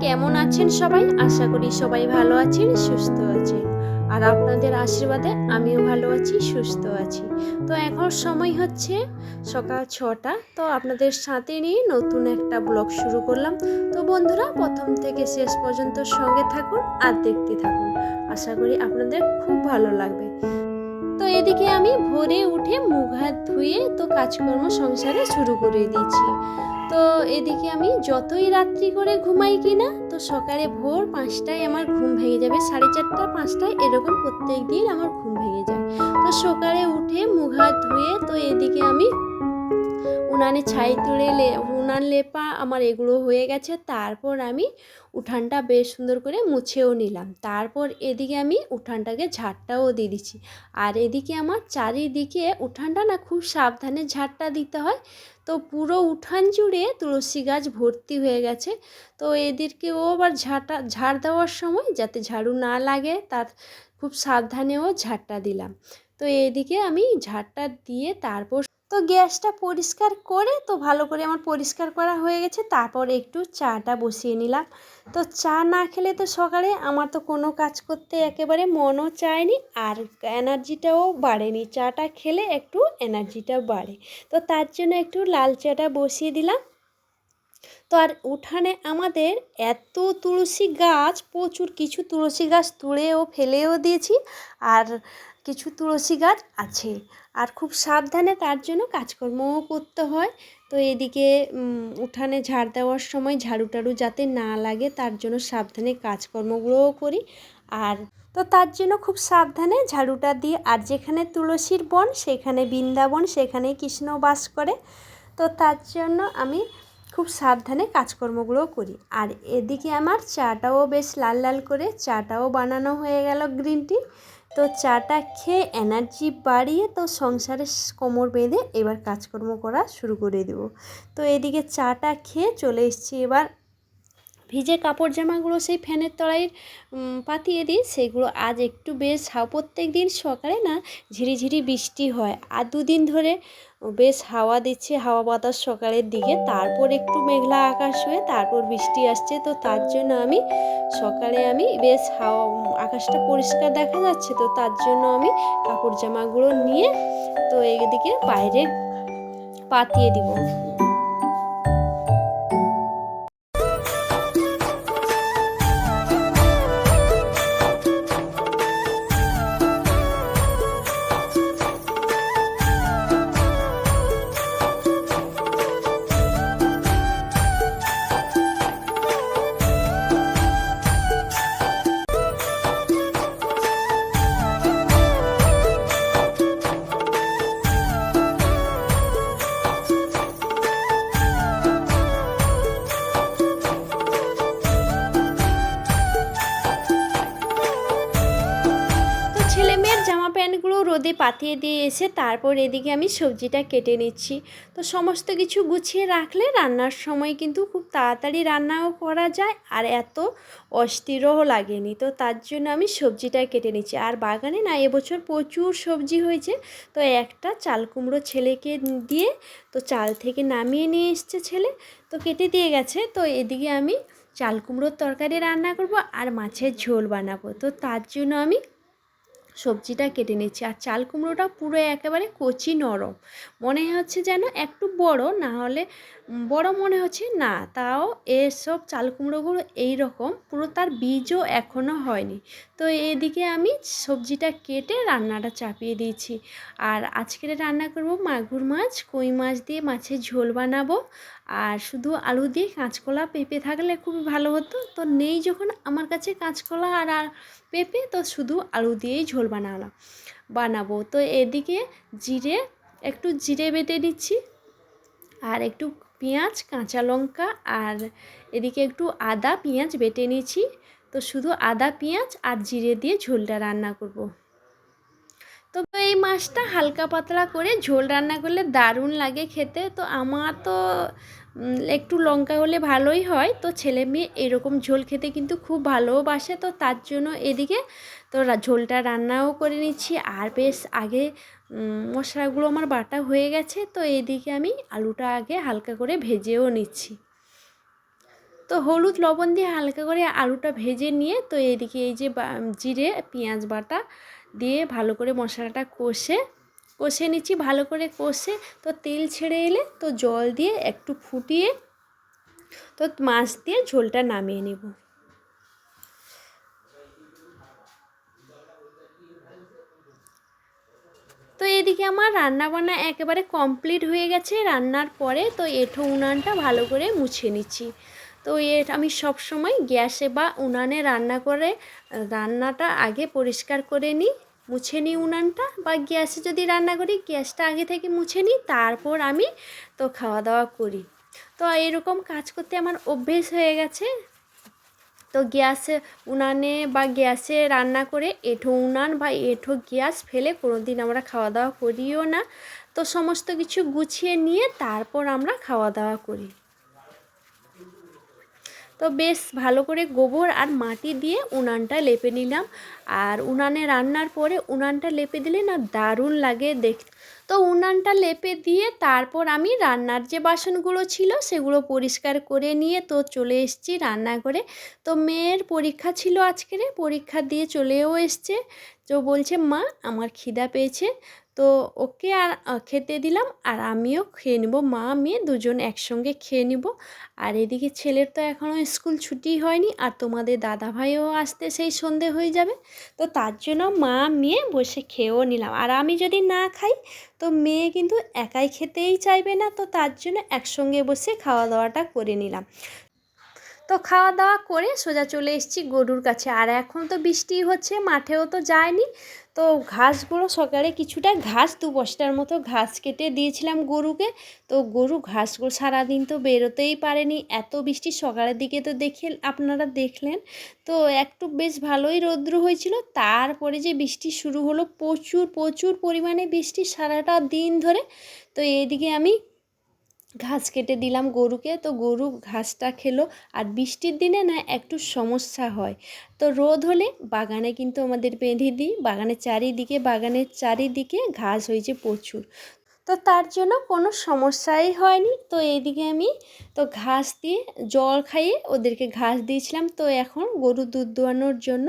কেমন আছেন সবাই? আশা করি সবাই ভালো আছেন, সুস্থ আছেন। আর আপনাদের আশীর্বাদে আমিও ভালো আছি, সুস্থ আছি। তো এখন সময় হচ্ছে সকাল ছটা। তো আপনাদের সাথে নিয়ে নতুন একটা ব্লগ শুরু করলাম। তো বন্ধুরা, প্রথম থেকে শেষ পর্যন্ত সঙ্গে থাকুন আর দেখতে থাকুন। আশা করি আপনাদের খুব ভালো লাগবে। তো এদিকে আমি ভোরে উঠে মুখ হাত ধুয়ে তো কাজকর্ম সংসারে শুরু করে দিয়েছি। তো এদিকে আমি যতই রাত্রি করে ঘুমাই কিনা, তো সকালে ভোর পাঁচটায় আমার ঘুম ভেঙে যাবে, সাড়ে চারটা, পাঁচটায় এরকম প্রত্যেক দিন আমার ঘুম ভেঙে যায়। তো সকালে উঠে মুখ হাত ধুয়ে তো এদিকে আমি উনানে ছাই তুলে উনান লেপা আমার এগুলো হয়ে গেছে। তারপর আমি উঠানটা বেশ সুন্দর করে মুছেও নিলাম। তারপর এদিকে আমি উঠানটাকে ঝাড়টাও দিয়ে দিচ্ছি। আর এদিকে আমার চারিদিকে উঠানটা না খুব সাবধানে ঝাড়টা দিতে হয়। তো পুরো উঠান জুড়ে তুলসী গাছ ভর্তি হয়ে গেছে। তো এদেরকেও আবার ঝাঁটা ঝাড় দেওয়ার সময় যাতে ঝাড়ু না লাগে, তার খুব সাবধানেও ঝাড়টা দিলাম। তো এদিকে আমি ঝাড়টা দিয়ে তারপর তো গ্যাসটা পরিষ্কার করে, তো ভালো করে আমার পরিষ্কার করা হয়ে গেছে। তারপর একটু চাটা বসিয়ে নিলাম। তো চা না খেলে তো সকালে আমার তো কোনো কাজ করতে একেবারে মনও চায়নি আর এনার্জিটাও বাড়েনি। চাটা খেলে একটু এনার্জিটা বাড়ে। তো তার জন্য একটু লাল চাটা বসিয়ে দিলাম। তো আর উঠানে আমাদের এত তুলসী গাছ, প্রচুর কিছু তুলসী গাছ তুলেও, ফেলেও দিয়েছি। আর কিছু তুলসী গাছ আছে। আর খুব সাবধানে তার জন্য কাজকর্মও করতে হয়। তো এদিকে উঠানে ঝাড় দেওয়ার সময় ঝাড়ু টাড়ু যাতে না লাগে, তার জন্য সাবধানে কাজকর্মগুলোও করি। আর তো তার জন্য খুব সাবধানে ঝাড়ুটা দিয়ে, আর যেখানে তুলসীর বন, সেখানে বৃন্দাবন, সেখানে কৃষ্ণ বাস করে। তো তার জন্য আমি খুব সাবধানে কাজকর্মগুলো করি। আর এদিকে আমার চাটাও বেশ লাল লাল করে, চাটাও বানানো হয়ে গেল গ্রিন টি। তো চাটা খেয়ে এনার্জি বাড়িয়ে তো সংসারে কোমর বেঁধে এবার কাজকর্ম করা শুরু করে দেব। তো এদিকে চাটা খেয়ে চলে এসছি এবার। ভিজে কাপড় জামাগুলো সেই ফ্যানের তলায় পাতিয়ে দিই। সেগুলো আজ একটু বেশ প্রত্যেক দিন সকালে না ঝিরিঝিরি বৃষ্টি হয়। আর দুদিন ধরে বেশ হাওয়া দিচ্ছে, হাওয়া বাতাস সকালের দিকে। তারপর একটু মেঘলা আকাশ হয়ে তারপর বৃষ্টি আসছে। তো তার জন্য আমি সকালে আমি বেশ হাওয়া আকাশটা পরিষ্কার দেখা যাচ্ছে। তো তার জন্য আমি কাপড় জামাগুলো নিয়ে তো এদিকে বাইরে পাতিয়ে দিব। পাতিয়ে দিয়ে এসে তারপর এদিকে আমি সবজিটা কেটে নিচ্ছি। তো সমস্ত কিছু গুছিয়ে রাখলে রান্নার সময় কিন্তু খুব তাড়াতাড়ি রান্নাও করা যায় আর এত অস্থিরও লাগেনি। তো তার জন্য আমি সবজিটা কেটে নিচ্ছি। আর বাগানে না এবছর প্রচুর সবজি হয়েছে। তো একটা চাল কুমড়ো ছেলেকে দিয়ে তো চাল থেকে নামিয়ে নিয়ে এসছে ছেলে। তো কেটে দিয়ে গেছে। তো এদিকে আমি চাল কুমড়োর তরকারি রান্না করব আর মাছের ঝোল বানাবো। তো তার জন্য আমি সবজিটা কেটে নিচ্ছি। আর চাল কুমড়োটা পুরো একেবারে কচি নরম। মনে হচ্ছে যেন একটু বড়, না হলে বড় মনে হচ্ছে, না, তাও এসব চাল কুমড়োগুলো এই রকম পুরো তার বীজও এখনও হয়নি। তো এদিকে আমি সবজিটা কেটে রান্নাটা চাপিয়ে দিয়েছি। আর আজকের রান্না করব মাগুর মাছ, কই মাছ দিয়ে মাছের ঝোল বানাবো। আর শুধু আলু দিয়ে কাঁচকলা পেঁপে থাকলে খুবই ভালো হতো। তো নেই যখন আমার কাছে কাঁচকলা আর আর পেঁপে, তো শুধু আলু দিয়েই ঝোল বানালাম বানাবো। তো এদিকে জিরে, একটু জিরে বেটে দিচ্ছি আর একটু পেঁয়াজ, কাঁচা লঙ্কা আর এদিকে একটু আদা পেঁয়াজ বেটে নিয়েছি তো শুধু আদা পেঁয়াজ আর জিরে দিয়ে ঝোলটা রান্না করব। তো এই মাছটা হালকা পাতলা করে ঝোল রান্না করলে দারুণ লাগে খেতে তো আমার তো একটু লঙ্কা হলে ভালোই হয়। তো ছেলে মেয়ে এরকম ঝোল খেতে কিন্তু খুব ভালোবাসে। তো তার জন্য এদিকে তো ঝোলটা রান্নাও করে নিচ্ছি। আর বেশ আগে মশলাগুলো আমার বাটা হয়ে গেছে। তো এদিকে আমি আলুটা আগে হালকা করে ভেজেও নিচ্ছি। তো হলুদ লবণ দিয়ে হালকা করে আলুটা ভেজে নিয়ে তো এদিকে এই যে জিরে, পেঁয়াজ বাটা দিয়ে ভালো করে মশলাটা কষে কষে নিচ্ছি, ভালো করে কষে। তো তেল ছেড়ে এলে তো জল দিয়ে একটু ফুটিয়ে তো মাছ দিয়ে ঝোলটা নামিয়ে নেব। তো এদিকে আমার রান্না বান্না একেবারে কমপ্লিট হয়ে গেছে। রান্নার পরে তো এঁঠো উনানটা ভালো করে মুছে নিচ্ছি। তো এ আমি সব সময় গ্যাসে বা উনানে রান্না করে, রান্নাটা আগে পরিষ্কার করে নিই। মুছে নিই উনানটা বা গ্যাসে যদি রান্না করি, গ্যাসটা আগে থেকে মুছে নিই, তারপর আমি তো খাওয়া দাওয়া করি। তো এরকম কাজ করতে আমার অভ্যেস হয়ে গেছে। তো গ্যাসে উনানে বা গ্যাসে রান্না করে এঁঠো উনান বা এঁঠো গ্যাস ফেলে কোনো দিন আমরা খাওয়া দাওয়া করিও না। তো সমস্ত কিছু গুছিয়ে নিয়ে তারপর আমরা খাওয়া দাওয়া করি। তো বেশ ভালো করে গোবর আর মাটি দিয়ে উনানটা লেপে নিলাম। আর উনানে রান্নার পরে উনানটা লেপে দিলে না দারুণ লাগে দেখতে তো উনানটা লেপে দিয়ে তারপর আমি রান্নার যে বাসনগুলো ছিল সেগুলো পরিষ্কার করে নিয়ে তো চলে এসেছি রান্না করে তো মেয়ের পরীক্ষা ছিল আজকের, পরীক্ষা দিয়ে চলেও এসছে। তো বলছে, মা, আমার খিদা পেয়েছে। তো ওকে আর খেতে দিলাম আর আমিও খেয়ে নেব। মা, মেয়ে দুজন একসঙ্গে খেয়ে নিব। আর এদিকে ছেলের তো এখনও স্কুল ছুটি হয়নি আর তোমাদের দাদা ভাইও আসতে সেই সন্ধে হয়ে যাবে। তো তার জন্য মা, মেয়ে বসে খেয়েও নিলাম। আর আমি যদি না খাই তো মেয়ে কিন্তু একাই খেতেই চাইবে না। তো তার জন্য একসঙ্গে বসে খাওয়া দাওয়াটা করে নিলাম। তো খাওয়া দাওয়া করে সোজা চলে এসেছি গরুর কাছে। আর এখন তো বৃষ্টি হচ্ছে, মাঠেও তো যায়নি। তো ঘাসগুলো সকালে কিছুটা ঘাস, দু বস্তার মতো ঘাস কেটে দিয়েছিলাম গরুকে। তো গরু ঘাসগুলো সারাদিন তো বেরোতেই পারেনি। এত বৃষ্টি সকালের দিকে তো দেখে আপনারা দেখলেন। তো একটু বেশ ভালোই রৌদ্র হয়েছিল। তারপরে যে বৃষ্টি শুরু হলো প্রচুর প্রচুর পরিমাণে বৃষ্টি সারাটা দিন ধরে। তো এদিকে আমি ঘাস কেটে দিলাম গরুকে। তো গরু ঘাসটা খেলো। আর বৃষ্টির দিনে না একটু সমস্যা হয়। তো রোদ হলে বাগানে কিন্তু আমাদের বেঁধে দিই। বাগানের চারিদিকে বাগানের চারিদিকে ঘাস হয়েছে প্রচুর। তো তার জন্য কোনো সমস্যাই হয়নি। তো এইদিকে আমি তো ঘাস দিয়ে জল খাইয়ে ওদেরকে ঘাস দিয়েছিলাম। তো এখন গরু দুধ দোয়ানোর জন্য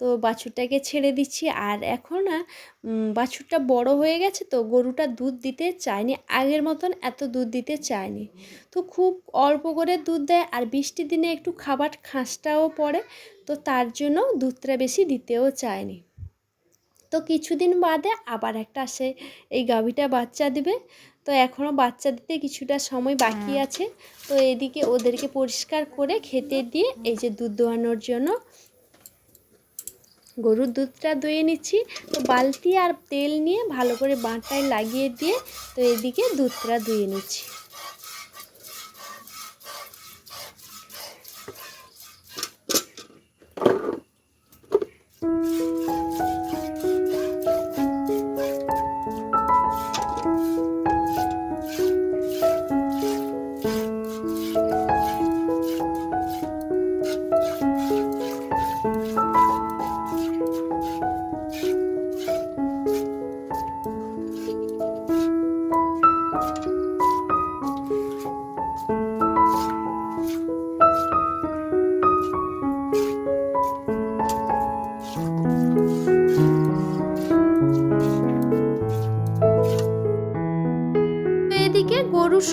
তো বাছুরটাকে ছেড়ে দিচ্ছি। আর এখন না বাছুরটা বড় হয়ে গেছে তো গরুটা দুধ দিতে চায়নি। আগের মতন এত দুধ দিতে চায়নি। তো খুব অল্প করে দুধ দেয় আর বৃষ্টির দিনে একটু খাবার খাঁসটাও পড়ে তো তার জন্য দুধটা বেশি দিতেও চায়নি। তো কিছুদিন বাদে আবার একটা সে এই গাভীটা বাচ্চা দিবে। তো এখনও বাচ্চা দিতে কিছুটা সময় বাকি আছে। তো এদিকে ওদেরকে পরিষ্কার করে খেতে দিয়ে এই যে দুধ দোয়ানোর জন্য গরুর দুধটা ধুয়ে নিচ্ছি। তো বালতি আর তেল নিয়ে ভালো করে বাঁটায় লাগিয়ে দিয়ে তো এদিকে দুধটা ধুয়ে নিচ্ছি।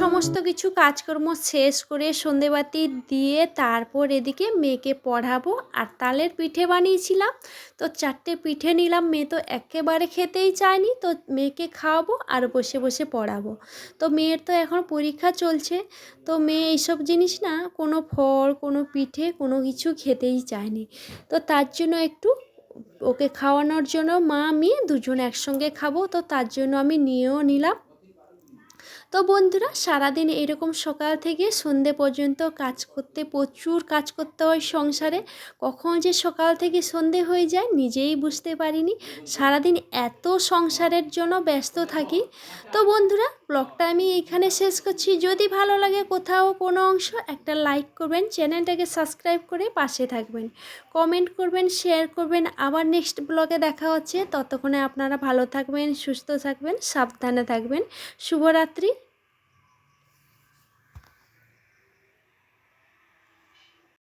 সমস্ত কিছু কাজকর্ম শেষ করে সন্ধেবাতি দিয়ে তারপর এদিকে মেয়েকে পড়াবো। আর তালের পিঠে বানিয়েছিলাম। তো চারটে পিঠে নিলাম। মেয়ে তো একেবারে খেতেই চায়নি। তো মেয়েকে খাওয়াবো আর বসে বসে পড়াবো। তো মেয়ের তো এখন পরীক্ষা চলছে। তো মেয়ে এইসব জিনিস না, কোনো ফল, কোনো পিঠে, কোনো কিছু খেতেই চায়নি। তো তার জন্য একটু ওকে খাওয়ানোর জন্য মা আমি দুজন একসঙ্গে খাব। তো তার জন্য আমি নিয়েও নিলাম। তো বন্ধুরা, সারাদিন এরকম সকাল থেকে সন্ধে পর্যন্ত কাজ করতে, প্রচুর কাজ করতে হয় সংসারে। কখন যে সকাল থেকে সন্ধে হয়ে যায়, নিজেই বুঝতে পারিনি। সারাদিন এত সংসারের জন্য ব্যস্ত থাকি। তো বন্ধুরা, ব্লগটা আমি এইখানে শেষ করছি। যদি ভালো লাগে কোথাও কোনো অংশ, একটা লাইক করবেন, চ্যানেলটাকে সাবস্ক্রাইব করে পাশে থাকবেন। কমেন্ট করবেন, শেয়ার করবেন। আবার নেক্সট ব্লগে দেখা হচ্ছে। ততক্ষণে আপনারা ভালো থাকবেন, সুস্থ থাকবেন, সাবধানে থাকবেন। শুভরাত্রি।